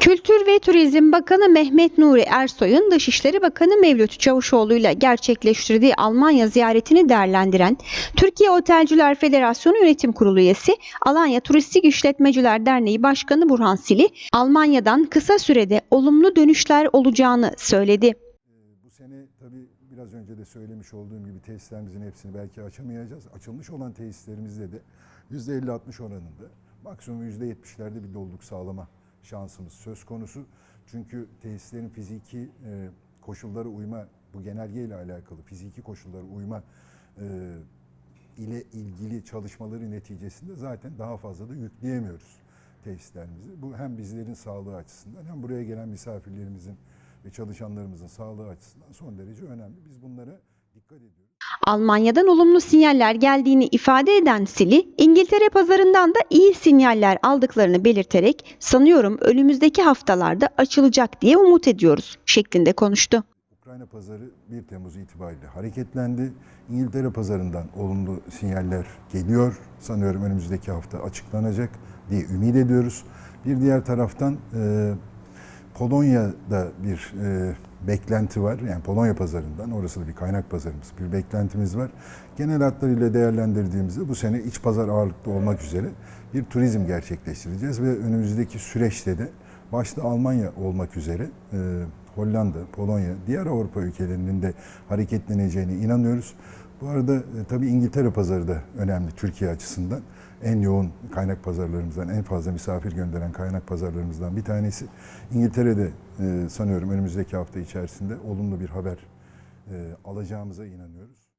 Kültür ve Turizm Bakanı Mehmet Nuri Ersoy'un Dışişleri Bakanı Mevlüt Çavuşoğlu ile gerçekleştirdiği Almanya ziyaretini değerlendiren Türkiye Otelciler Federasyonu Yönetim Kurulu üyesi Alanya Turistik İşletmeciler Derneği Başkanı Burhan Sili, Almanya'dan kısa sürede olumlu dönüşler olacağını söyledi. Ee, Bu sene tabii biraz önce de söylemiş olduğum gibi tesislerimizin hepsini belki açamayacağız. Açılmış olan tesislerimizde de %50-60 oranında maksimum %70'lerde bir doluluk sağlama şansımız söz konusu. Çünkü tesislerin fiziki e, koşullara uyma, bu genelge ile alakalı fiziki koşullara uyma e, ile ilgili çalışmaları neticesinde zaten daha fazla da yükleyemiyoruz tesislerimizi. Bu hem bizlerin sağlığı açısından hem buraya gelen misafirlerimizin ve çalışanlarımızın sağlığı açısından son derece önemli. Biz bunlara dikkat ediyoruz. Almanya'dan olumlu sinyaller geldiğini ifade eden Sili, İngiltere pazarından da iyi sinyaller aldıklarını belirterek sanıyorum önümüzdeki haftalarda açılacak diye umut ediyoruz şeklinde konuştu. Ukrayna pazarı 1 Temmuz itibariyle hareketlendi. İngiltere pazarından olumlu sinyaller geliyor. Sanıyorum önümüzdeki hafta açıklanacak diye ümit ediyoruz. Bir diğer taraftan e, Polonya'da bir e, beklenti var. Yani Polonya pazarından, orası da bir kaynak pazarımız, bir beklentimiz var. Genel hatlarıyla değerlendirdiğimizde bu sene iç pazar ağırlıklı olmak üzere bir turizm gerçekleştireceğiz ve önümüzdeki süreçte de başta Almanya olmak üzere e, Hollanda, Polonya, diğer Avrupa ülkelerinin de hareketleneceğine inanıyoruz. Bu arada e, tabii İngiltere pazarı da önemli Türkiye açısından. En yoğun kaynak pazarlarımızdan, en fazla misafir gönderen kaynak pazarlarımızdan bir tanesi. İngiltere'de e, sanıyorum önümüzdeki hafta içerisinde olumlu bir haber e, alacağımıza inanıyoruz.